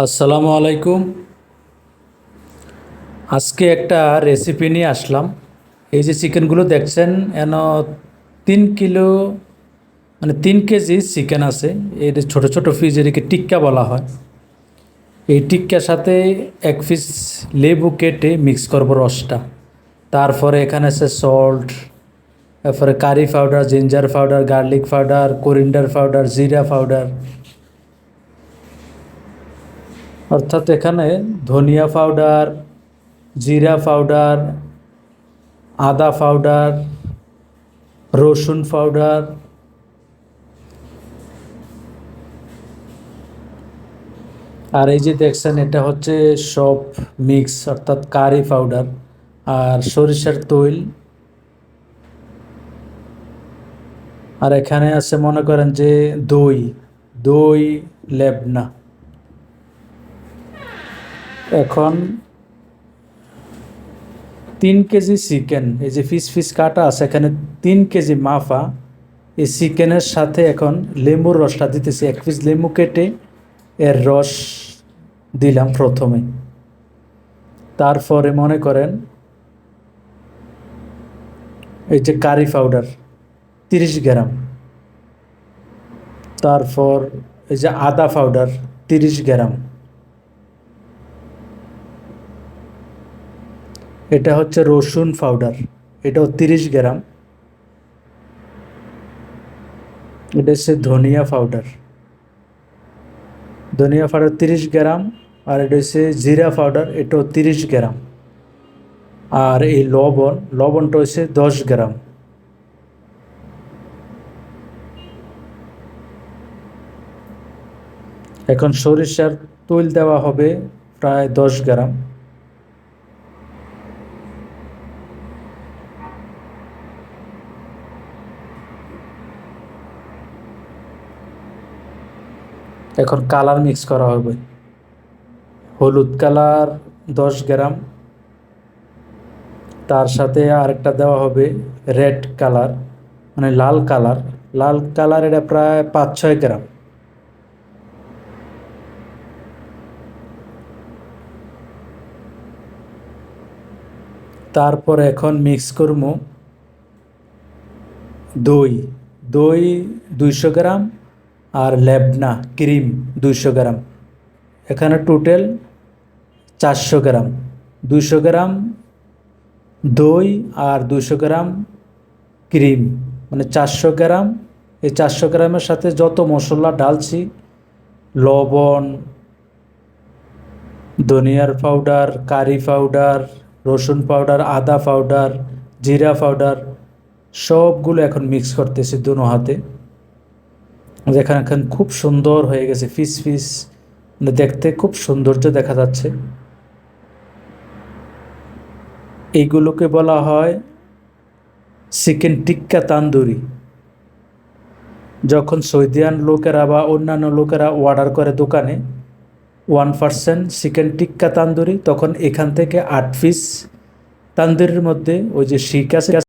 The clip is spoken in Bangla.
আসসালামু আলাইকুম। আজকে একটা রেসিপি নিয়ে আসলাম। এই যে চিকেনগুলো দেখছেন, এন তিন কিলো মানে তিন কেজি চিকেন আছে। এর ছোট ছোট পিস এদিকে টিক্কা বলা হয়। এই টিক্কার সাথে এক পিস লেবু কেটে মিক্স করব রসটা। তারপরে এখানে আছে সল্ট তারপরে curry powder ginger powder garlic powder coriander powder jeera powder অর্থাৎ এখানে ধনিয়া পাউডার জিরা পাউডার আদা পাউডার রসুন পাউডার আর এই যে দেখছেন এটা হচ্ছে সব মিক্স অর্থাৎ কারি পাউডার আর সরিষার তৈল। আর এখানে আছে মনে করেন যে দই দই লেবনা। এখন তিন কেজি চিকেন, এই যে ফিস ফিস কাটা আছে, এখানে তিন কেজি মাফা। এই চিকেনের সাথে এখন লেবুর রসটা দিতেছি, এক পিস লেবু কেটে এর রস দিলাম প্রথমে। তারপরে মনে করেন এই যে কারি পাউডার, তিরিশ গ্রাম। তারপর এই যে আদা পাউডার, তিরিশ গ্রাম। এটা হচ্ছে রসুন পাউডার। এটাও তিরিশ গ্রাম। এটা হচ্ছে ধনিয়া পাউডার। ধনিয়া পাউডার তিরিশ গ্রাম আর এটা হচ্ছে জিরা পাউডার, এটাও তিরিশ গ্রাম। আর এই লবণ, লবণটা হচ্ছে দশ গ্রাম। এখন সরিষার তৈল দেওয়া হবে প্রায় দশ গ্রাম। এখন কালার মিক্স করা হবে। হলুদ কালার দশ গ্রাম। তার সাথে আরেকটা দেওয়া হবে রেড কালার মানে লাল কালার। লাল কালার এটা প্রায় পাঁচ ছয় গ্রাম। তারপর এখন মিক্স করব। দই দই দুইশো গ্রাম। আর লেবনা ক্রিম দুইশো গ্রাম। এখানে টোটাল চারশো গ্রাম। দুইশো গ্রাম দই আর দুইশো গ্রাম ক্রিম। মানে চারশো গ্রাম। এই চারশো গ্রামের সাথে যত মশলা ডালছি লবণ, ধনিয়ার পাউডার কারি পাউডার রসুন পাউডার আদা পাউডার জিরা পাউডার সবগুলো এখন মিক্স করতেছি দুনো হাতে। যেখানে এখন খুব সুন্দর হয়ে গেছে, ফিস ফিস মানে দেখতে খুব সৌন্দর্য দেখা যাচ্ছে। এইগুলোকে বলা হয় চিকেন টিক্কা তান্দুরি। যখন সৌদিয়ান লোকেরা বা অন্যান্য লোকেরা অর্ডার করে দোকানে one percent chicken tikka tandoori, তখন এখান থেকে আট পিস তান্দুরির মধ্যে ওই যে শিক আছে